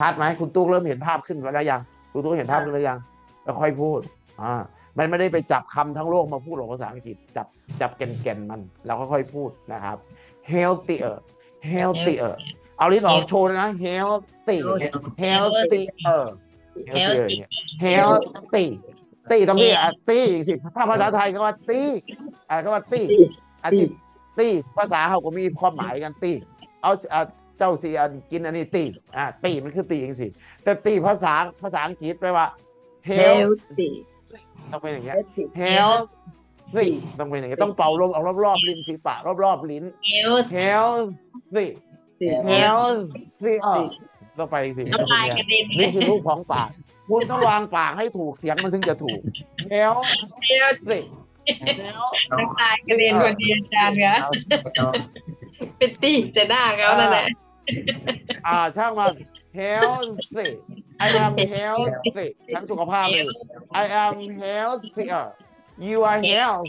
ชัดไหมคุณตุ๊กเริ่มเห็นภาพขึ้นแล้วยังคุณตุ๊กเห็นภาพขึ้นแล้วยังแล้วค่อยพูดอ่ามันไม่ได้ไปจับคำทั้งโลกมาพูดหรอกภาษาอังกฤษจับจับแก่นๆมันแล้วก็ค่อยพูดนะครับ healthier healthier เอาลิ้นออกโชว์เลยนะ healthy healthier Healthy healthy ตีตรงนี้อะตีอีกสิถ้าภาษาไทยก็ว่าตีอ่าก็ว่าตีอาชีพตีภาษาเขาก็มีความหมายกันตีเอาอะ เจ้าสีอันกินอันนี้ตีอ่าตีมันคือตีเองสิแต่ตีภาษาภาษาอังกฤษแปลว่า health healthy ต้องเป็นอย่างเงี้ย healthy health เฮ้ยต้องเป็นอย่างเงี้ยต้องเป่าลมออกรอบๆลิ้นฝีปากรอบๆลิ้น health health นี่ health นี่เออต้องไปสิน้ำลายกระเด็นนี่คือรูปของปากคุณต้องวางปากให้ถูกเสียงมันถึงจะถูก health นี่ health น้ำลายกระเด็นพอดีอาจารย์คะเป็นตีจะหน้าเขานั่นแหละ อ่าช่างมัน healthy I am healthy ฉันสุขภาพดี I am healthier you are health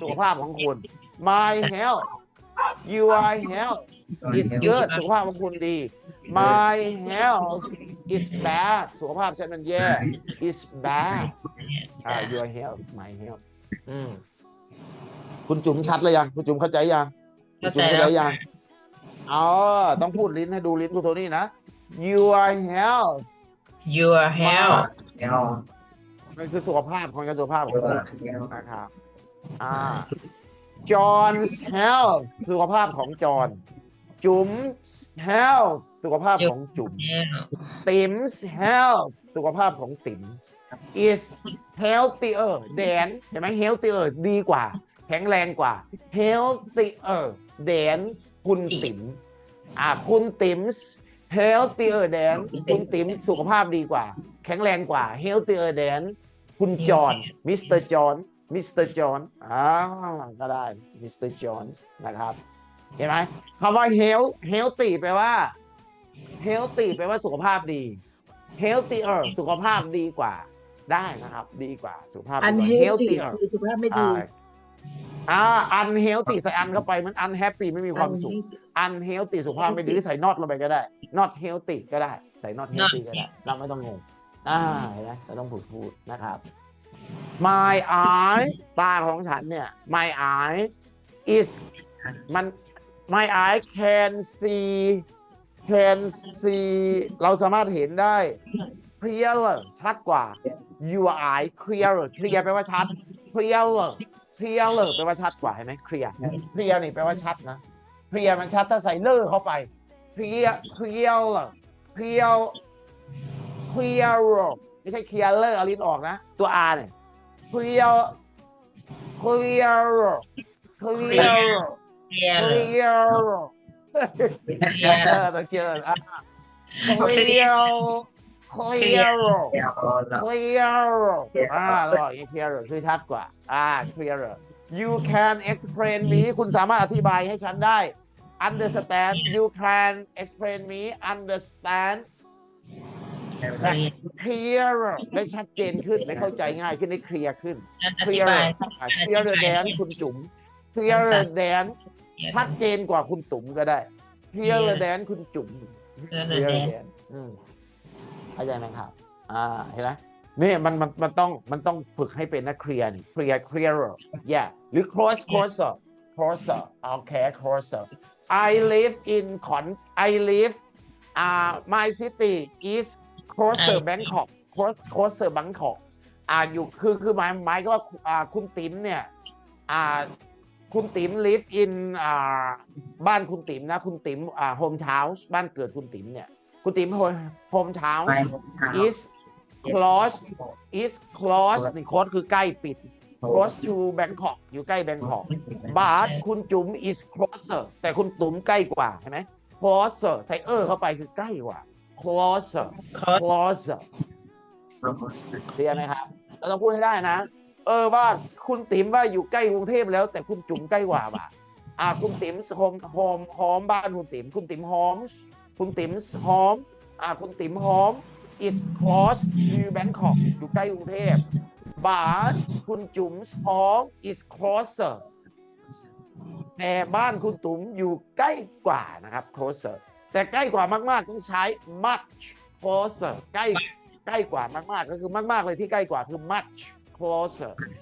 สุขภาพของคุณ my health you are health is good สุขภาพของคุณดี my health is bad สุขภาพฉันมันแย่ is bad อ่า your health my health อืมคุณจุ๋มชัดเลยยัง คุณจุ๋มเข้าใจยังคุณจุ๋มเข้าใจยัง อ๋อต้องพูดลิ้นให้ดูลิ้นคุณโทนี่นะ your health your health มันคือสุขภาพของการสุขภาพของคุณนะครับ อ่า John's health สุขภาพของจอห์นจุ๋ม health สุขภาพของจุ๋ม Tim's health สุขภาพของติ๋ม is healthier than เห็นไหม healthier ดีกว่า แข็งแรงกว่า healthier than คุณติ๋มอ่าคุณติ๋ม healthier than คุณติ๋มสุขภาพดีกว่า แข็งแรงกว่า healthier than คุณจอห์นมิสเตอร์จอห์นมิสเตอร์จอห์นอ่าก็ได้มิสเตอร์จอห์นนะครับ เห็นไหมคำว่า health healthy แปลว่า healthy แปลว่าสุขภาพดี healthier สุขภาพดีกว่าได้นะครับ ดีกว่าสุขภาพดีกว่า unhealthy healthier คือสุขภาพไม่ดี อ่า unhealthy ใส่อันเข้าไปมัน unhappy ไม่มีความสุข unhealthy สุขภาพไม่ดีใส่ not ลงไปก็ได้ not healthy ก็ได้ ใส่ not healthy ก็ได้เราไม่ต้องงงอ่าเห็นไหมเราต้องพูดพูดนะครับ my eye ตาของฉันเนี่ย my eye is มัน my eye can see can see เราสามารถเห็นได้ clearer ชัดกว่า your eye clearer clear แปลว่าชัด clearer clearer แปลว่าชัดกว่าเห็นไหม clear clear นี่แปลว่าชัดนะ clear มันชัดถ้าใส่เลอร์เข้าไป clear clearer clear clearer ไม่ใช่ clearer เอาลิ้นออกนะ ตัว R เนี่ย clear clearer clearer clear clearer เออตัว clearer อะ clear clearer clearer อ่าเราบอกอย่างนี้ clearer คือชัดกว่า อ่า clearer you can explain me คุณสามารถอธิบายให้ฉันได้ understand you can explain me understand clearer ได้ชัดเจนขึ้นได้เข้าใจง่ายขึ้นได้เคลียร์ขึ้นอธิบาย clearer อะ clearer than คุณจุ๋ม clearer than ชัดเจนกว่าคุณตุ๋มก็ได้ clearer than คุณจุ๋ม clearer than อืม เข้าใจไหมครับ อ่าเห็นไหมนี่มันมันมันต้องมันต้องฝึกให้เป็นนะ clear นี่ clear clearer yeah หรือ close closer closer โอเค closer I live in ขอน I live อ่า my city is closer Bangkok close closer Bangkok อ่าอยู่คือคือหมายหมายก็ว่าอ่าคุณติ๋มเนี่ยอ่าคุณติ๋ม live in อ่าบ้านคุณติ๋มนะ คุณติ๋มอ่า home house บ้านเกิดคุณติ๋มเนี่ย คุณติ๋ม home home house is close is close นี่ close คือใกล้ปิด close to Bangkok อยู่ใกล้ Bangkok but คุณจุ๋ม is closer แต่คุณตุ๋มใกล้กว่าเห็นไหม closer ใส่เออเข้าไปคือใกล้กว่า closer closer เคลียร์ไหมครับ เราต้องพูดให้ได้นะ เออว่าคุณติ๋มว่าอยู่ใกล้กรุงเทพแล้ว แต่คุณจุ๋มใกล้กว่าว่ะอ่าคุณติ๋มโฮมโฮมหอมบ้านคุณติ๋มคุณติ๋มหอม คุณติ๋มหอมอ่าคุณติ๋มหอม is close to Bangkok อยู่ใกล้กรุงเทพ but คุณจุ๋มหอม is closer แต่บ้านคุณตุ๋มอยู่ใกล้กว่านะครับ closer แต่ใกล้กว่ามาก ๆ ต้องใช้ much closer ใกล้ใกล้กว่ามาก ๆ ก็คือมาก ๆ เลยที่ใกล้กว่าคือ much closer